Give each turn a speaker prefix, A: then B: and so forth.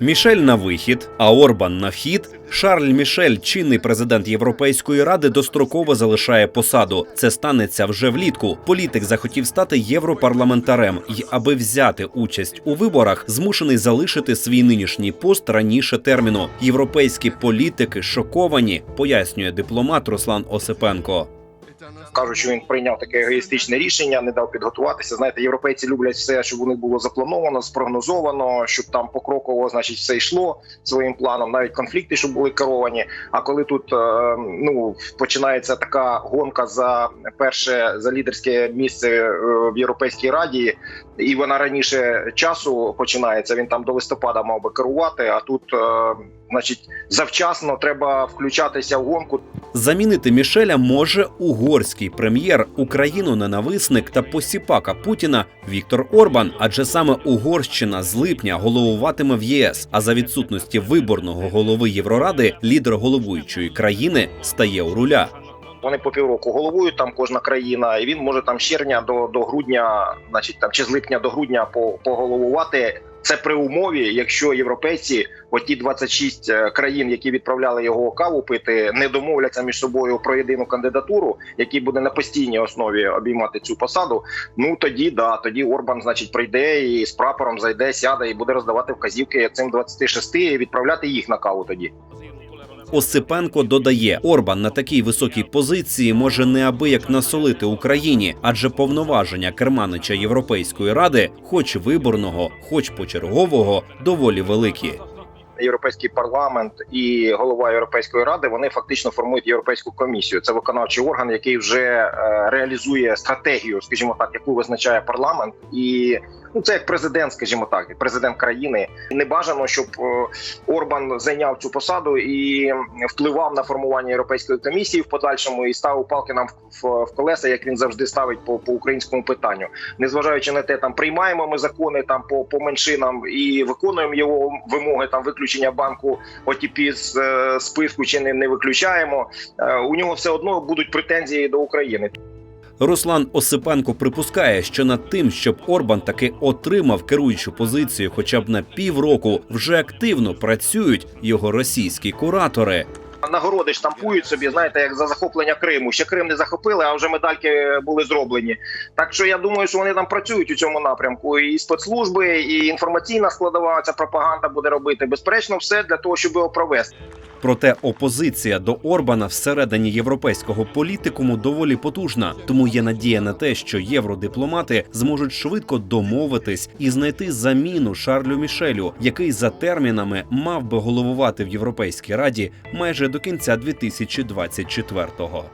A: Мішель на вихід, а Орбан на вхід. Шарль Мішель, чинний президент Європейської ради, достроково залишає посаду. Це станеться вже влітку. Політик захотів стати європарламентарем і, аби взяти участь у виборах, змушений залишити свій нинішній пост раніше терміну. Європейські політики шоковані, пояснює дипломат Руслан Осипенко.
B: Кажуть, що він прийняв таке егоїстичне рішення, не дав підготуватися. Знаєте, європейці люблять все, щоб у них було заплановано, спрогнозовано, щоб там покроково, значить, все йшло своїм планом, навіть конфлікти, щоб були керовані. А коли тут е, ну починається така гонка за перше за лідерське місце е, в Європейській раді, і вона раніше часу починається. Він там до листопада мав би керувати. А тут, е, значить, завчасно треба включатися в гонку.
A: Замінити Мішеля може угорський прем'єр, Україну-ненависник та посіпака Путіна Віктор Орбан, адже саме Угорщина з липня головуватиме в ЄС. А за відсутності виборного голови Євроради лідер головуючої країни стає у руля.
B: Вони по півроку головують там кожна країна, і він може там з червня до, до грудня, значить там чи з липня до грудня по, поголовувати. Це при умові, якщо європейці, оті 26 е, країн, які відправляли його каву пити, не домовляться між собою про єдину кандидатуру, який буде на постійній основі обіймати цю посаду. Ну тоді да, тоді Орбан, значить, прийде і з прапором зайде, сяде і буде роздавати вказівки цим 26 і відправляти їх на каву тоді.
A: Осипенко додає, Орбан на такій високій позиції може неабияк насолити Україні, адже повноваження керманича Європейської ради, хоч виборного, хоч почергового, доволі великі.
B: Європейський парламент і голова Європейської ради вони фактично формують європейську комісію. Це виконавчий орган, який вже е, реалізує стратегію, скажімо так, яку визначає парламент, і ну це як президент, скажімо так, президент країни. Не бажано, щоб е, Орбан зайняв цю посаду і впливав на формування європейської комісії в подальшому і ставив палки нам в, колеса, як він завжди ставить по, по українському питанню, незважаючи на те, там приймаємо ми закони там по, по меншинам і виконуємо його вимоги там виключення банку OTP з е, списку чи не, не виключаємо. Е, у нього все одно будуть претензії до України.
A: Руслан Осипенко припускає, що над тим, щоб Орбан таки отримав керуючу позицію, хоча б на півроку, вже активно працюють його російські куратори.
B: Нагороди штампують собі, знаєте, як за захоплення Криму. Ще Крим не захопили, а вже медальки були зроблені. Так що я думаю, що вони там працюють у цьому напрямку. І спецслужби, і інформаційна складова ця пропаганда буде робити. Безперечно, все для того, щоб його провести.
A: Проте опозиція до Орбана всередині європейського політикуму доволі потужна, тому є надія на те, що євродипломати зможуть швидко домовитись і знайти заміну Шарлю Мішелю, який за термінами мав би головувати в Європейській раді майже до кінця 2024-го.